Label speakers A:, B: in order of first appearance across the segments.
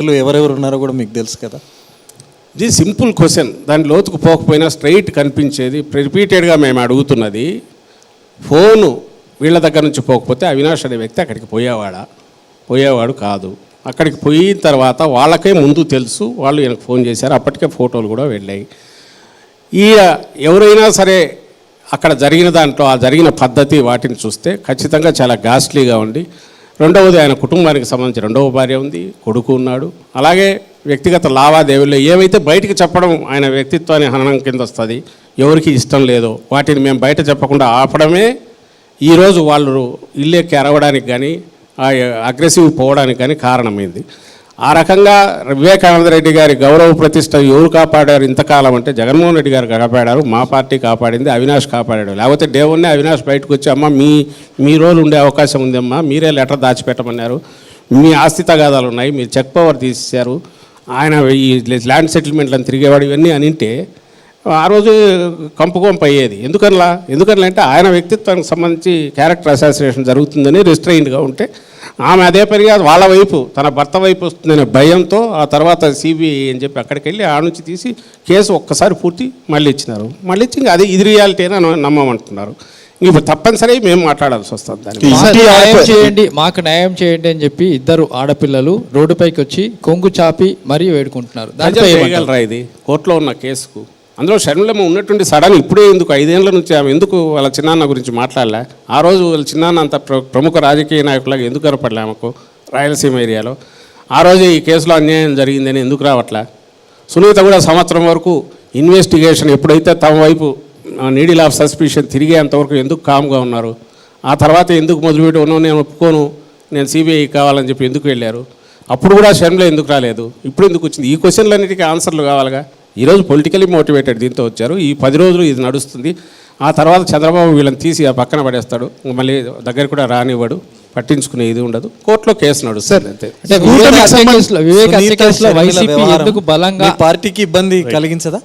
A: వాళ్ళు ఎవరెవరు ఉన్నారో కూడా మీకు తెలుసు కదా.
B: ఇది సింపుల్ క్వశ్చన్. దాని లోతుకు పోకపోయినా స్ట్రైట్ కనిపించేది. రిపీటెడ్గా మేము అడుగుతున్నది ఫోను వీళ్ళ దగ్గర నుంచి పోకపోతే అవినాష్ అనే వ్యక్తి అక్కడికి పోయేవాడా పోయేవాడు కాదు. అక్కడికి పోయిన తర్వాత వాళ్ళకే ముందు తెలుసు వాళ్ళు ఈయనకు ఫోన్ చేశారు. అప్పటికే ఫోటోలు కూడా వెళ్ళాయి. ఈ ఎవరైనా సరే అక్కడ జరిగిన దాంట్లో ఆ జరిగిన పద్ధతి వాటిని చూస్తే ఖచ్చితంగా చాలా గాస్ట్లీగా ఉండి రెండవది ఆయన కుటుంబానికి సంబంధించి రెండవ భార్య ఉంది కొడుకు ఉన్నాడు. అలాగే వ్యక్తిగత లావాదేవీల్లో ఏవైతే బయటికి చెప్పడం ఆయన వ్యక్తిత్వాన్ని హననం కింద వస్తుంది ఎవరికి ఇష్టం లేదో వాటిని మేము బయట చెప్పకుండా ఆపడమే. ఈరోజు వాళ్ళు ఇల్లే అరవడానికి కానీ అగ్రెసివ్ పోవడానికి కానీ కారణమైంది. ఆ రకంగా వివేకానంద రెడ్డి గారి గౌరవ ప్రతిష్ట ఎవరు కాపాడారు ఇంతకాలం అంటే జగన్మోహన్ రెడ్డి గారు కాపాడారు మా పార్టీ కాపాడింది అవినాష్ కాపాడాడు. లేకపోతే డేవున్నే అవినాష్ బయటకు వచ్చి అమ్మ మీ మీ రోజు ఉండే అవకాశం ఉందమ్మా మీరే లెటర్ దాచిపెట్టమన్నారు. మీ ఆస్తి తగాదాలు ఉన్నాయి మీరు చెక్ పవర్ తీసేశారు. ఆయన ఈ ల్యాండ్ సెటిల్మెంట్లను తిరిగేవాడు ఇవన్నీ అనింటే ఆ రోజు కంపు కొంపు అయ్యేది ఎందుకనలా? ఎందుకనలా అంటే ఆయన వ్యక్తిత్వానికి సంబంధించి క్యారెక్టర్ అసాసినేషన్ జరుగుతుందని రిస్ట్రైన్డ్గా ఉంటే ఆమె అదే పనిగా వాళ్ళ వైపు తన భర్త వైపు వస్తుందనే భయంతో ఆ తర్వాత సిబిఐ అని చెప్పి అక్కడికి వెళ్ళి ఆ నుంచి తీసి కేసు ఒక్కసారి పూర్తి మళ్ళీ ఇచ్చినారు. మళ్ళీ ఇచ్చి ఇంకా అది ఇది రియాలిటీ అని నమ్మమంటున్నారు. ఇప్పుడు తప్పనిసరి మేము మాట్లాడాల్సి వస్తుంది దాని మీద.
C: మాకు న్యాయం చేయండి. మాకు న్యాయం చేయండి అని చెప్పి ఇద్దరు ఆడపిల్లలు రోడ్డుపైకి వచ్చి కొంగు చాపి మరీ వేడుకుంటున్నారు. దానిపై
B: ఇది? కోర్టులో ఉన్న కేసుకు. అందులో షర్మిలమ్మ ఉన్నటువంటి సడన్ ఇప్పుడే ఎందుకు ఐదేళ్ళ నుంచి ఆమె ఎందుకు వాళ్ళ చిన్నాన్న గురించి మాట్లాడలే? ఆ రోజు వాళ్ళ చిన్నాన్న అంత ప్ర- ప్రముఖ రాజకీయ నాయకులాగా ఎందుకు కనపడలే ఆమెకు? రాయలసీమ ఏరియాలో. ఆ రోజు ఈ కేసులో అన్యాయం జరిగిందని ఎందుకు రావట్లే? సునీత కూడా సంవత్సరం వరకు ఇన్వెస్టిగేషన్ ఎప్పుడైతే తమ వైపు నీడిల్ ఆఫ్ సస్పిషన్ తిరిగేంతవరకు ఎందుకు కామ్గా ఉన్నారు? ఆ తర్వాత ఎందుకు మొదలుపెట్టి ఉన్నావు నేను ఒప్పుకోను నేను సిబిఐ కావాలని చెప్పి ఎందుకు వెళ్ళారు? అప్పుడు కూడా షర్మిల ఎందుకు రాలేదు? ఇప్పుడు ఎందుకు వచ్చింది? ఈ క్వశ్చన్లన్నిటికీ ఆన్సర్లు కావాలిగా? ఈరోజు పొలిటికలీ మోటివేటెడ్ దీంతో వచ్చారు. ఈ పది రోజులు ఇది నడుస్తుంది. ఆ తర్వాత చంద్రబాబు వీళ్ళని తీసి ఆ పక్కన పడేస్తాడు. మళ్ళీ దగ్గర కూడా రానివ్వడు. పట్టించుకునే ఇది ఉండదు. కోర్టులో కేసు నడుస్తుంది
C: బలంగా
A: మీ పార్టీకి ఇబ్బంది కలిగించదా?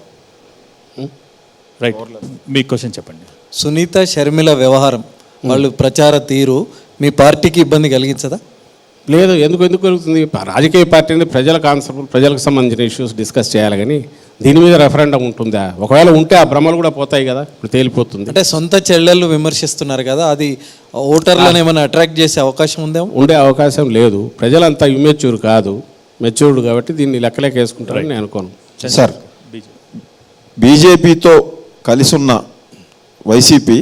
D: రైట్ మీ క్వశ్చన్ చెప్పండి.
A: సునీత షర్మిల వ్యవహారం. వాళ్ళు ప్రచార తీరు. మీ పార్టీకి ఇబ్బంది కలిగించదా?
B: లేదు ఎందుకు ఎందుకు కలుగుతుంది? రాజకీయ పార్టీ అనేది ప్రజలకు ఆన్సర్ ప్రజలకు సంబంధించిన ఇష్యూస్ డిస్కస్ చేయాలి కానీ దీని మీద రెఫరెండం ఉంటుందా? ఒకవేళ ఉంటే ఆ భ్రమలు కూడా పోతాయి కదా ఇప్పుడు తేలిపోతుంది.
A: అంటే సొంత చెల్లెళ్ళు విమర్శిస్తున్నారు కదా అది ఓటర్లను ఏమైనా అట్రాక్ట్ చేసే అవకాశం ఉందేమో
B: ఉండే అవకాశం లేదు. ప్రజలంతా ఇమ్మెచ్యూర్ కాదు మెచ్యూర్డ్ కాబట్టి దీన్ని లెక్కలేక వేసుకుంటారని నేను అనుకోను.
E: సార్ బీజేపీతో కలిసి ఉన్న వైసీపీ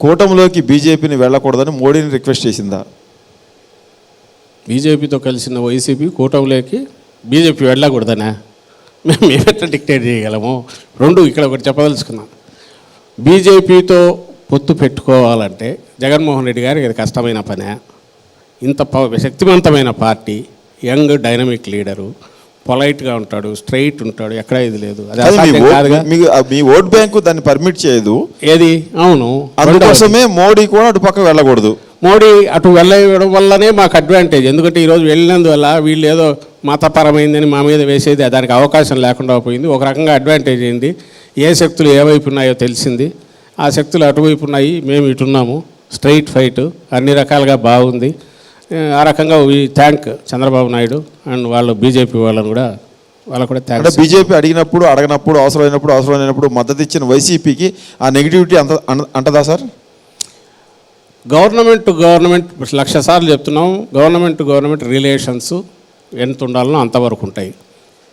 E: కూటమిలోకి బీజేపీని వెళ్ళకూడదని మోడీని రిక్వెస్ట్ చేసిందా?
B: బీజేపీతో కలిసిన వైసీపీ కూటమిలోకి బీజేపీ వెళ్ళకూడదనా? మేము మేమెట్లా డిక్టేట్ చేయగలము? రెండు ఇక్కడ ఒకటి చెప్పదలుచుకున్నాం. బీజేపీతో పొత్తు పెట్టుకోవాలంటే జగన్మోహన్ రెడ్డి గారికి ఇది కష్టమైన పనే. ఇంత శక్తివంతమైన పార్టీ యంగ్ డైనమిక్ లీడరు పొలైట్గా ఉంటాడు స్ట్రైట్ ఉంటాడు ఎక్కడ ఇది లేదు.
E: మీ ఓట్ బ్యాంకు దాన్ని పర్మిట్ చేయదు.
B: ఏది? అవును.
E: అందుకోసమే మోడీ కూడా అటు పక్క వెళ్ళకూడదు.
B: మోడీ అటు వెళ్ళడం వల్లనే మాకు అడ్వాంటేజ్ ఎందుకంటే ఈరోజు వెళ్ళినందువల్ల వీళ్ళు ఏదో మతపరమైందని మా మీద వేసేది దానికి అవకాశం లేకుండా పోయింది. ఒక రకంగా అడ్వాంటేజ్ అయింది ఏ శక్తులు ఏ వైపు ఉన్నాయో తెలిసింది. ఆ శక్తులు అటువైపు ఉన్నాయి మేము ఇటున్నాము స్ట్రైట్ ఫైట్ అన్ని రకాలుగా బాగుంది. ఆ రకంగా ఈ థ్యాంక్ చంద్రబాబు నాయుడు అండ్ వాళ్ళు బీజేపీ వాళ్ళని కూడా వాళ్ళకు కూడా
E: అంటే
B: థ్యాంక్స్
E: బీజేపీ అడిగినప్పుడు అడగనప్పుడు అవసరమైనప్పుడు అవసరమైనప్పుడు మద్దతు ఇచ్చిన వైసీపీకి ఆ నెగిటివిటీ అంత అన- అంటదా సార్?
B: గవర్నమెంట్ గవర్నమెంట్ లక్ష సార్లు చెప్తున్నాం. గవర్నమెంట్ గవర్నమెంట్ రిలేషన్స్ ఎంత ఉండాలనో అంతవరకు ఉంటాయి.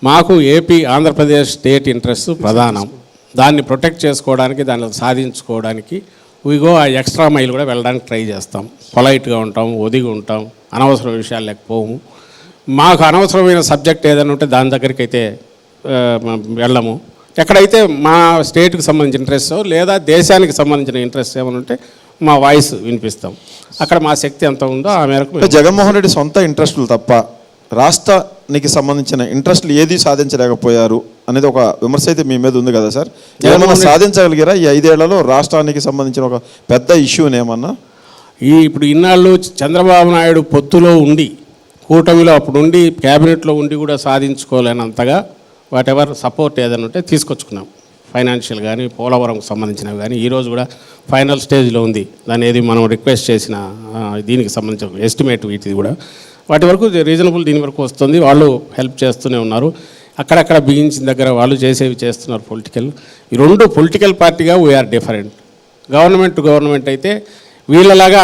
B: మాకు ఏపీ ఆంధ్రప్రదేశ్ స్టేట్ ఇంట్రెస్ట్ ప్రధానం. దాన్ని ప్రొటెక్ట్ చేసుకోవడానికి దాన్ని సాధించుకోవడానికి విగో ఆ ఎక్స్ట్రా మైల్ కూడా వెళ్ళడానికి ట్రై చేస్తాం. పొలైట్గా ఉంటాం ఒదిగి ఉంటాం అనవసర విషయాలు లేకపోము మాకు అనవసరమైన సబ్జెక్ట్ ఏదైనా ఉంటే దాని దగ్గరికి అయితే వెళ్ళము. ఎక్కడైతే మా స్టేట్కి సంబంధించిన ఇంట్రెస్ట్ లేదా దేశానికి సంబంధించిన ఇంట్రెస్ట్ ఏమైనా ఉంటే మా వాయిస్ వినిపిస్తాం. అక్కడ మా శక్తి ఎంత ఉందో ఆ మేరకు
E: జగన్మోహన్ రెడ్డి సొంత ఇంట్రెస్టులు తప్ప రాష్ట్రానికి సంబంధించిన ఇంట్రెస్టులు ఏది సాధించలేకపోయారు అనేది ఒక విమర్శ అయితే మీ మీద ఉంది కదా సార్? ఏమన్నా సాధించగలిగారా? ఈ ఐదేళ్ళలో రాష్ట్రానికి సంబంధించిన ఒక పెద్ద ఇష్యూని ఏమన్నా?
B: ఈ ఇప్పుడు ఇన్నాళ్ళు చంద్రబాబు నాయుడు పొత్తులో ఉండి కూటమిలో అప్పుడు ఉండి క్యాబినెట్లో ఉండి కూడా సాధించుకోలేనంతగా వాట్ ఎవర్ సపోర్ట్ ఏదైనా ఉంటే తీసుకొచ్చుకున్నాం. ఫైనాన్షియల్ కానీ పోలవరంకు సంబంధించినవి కానీ ఈరోజు కూడా ఫైనల్ స్టేజ్లో ఉంది. దాని ఏది మనం రిక్వెస్ట్ చేసిన దీనికి సంబంధించిన ఎస్టిమేట్ వీటిది కూడా. వాటి వరకు రీజనబుల్ దీని వరకు వస్తుంది. వాళ్ళు హెల్ప్ చేస్తూనే ఉన్నారు. అక్కడక్కడ బిగించిన దగ్గర వాళ్ళు చేసేవి చేస్తున్నారు పొలిటికల్. ఈ రెండు పొలిటికల్ పార్టీగా వీఆర్ డిఫరెంట్ గవర్నమెంట్ గవర్నమెంట్ అయితే వీళ్ళలాగా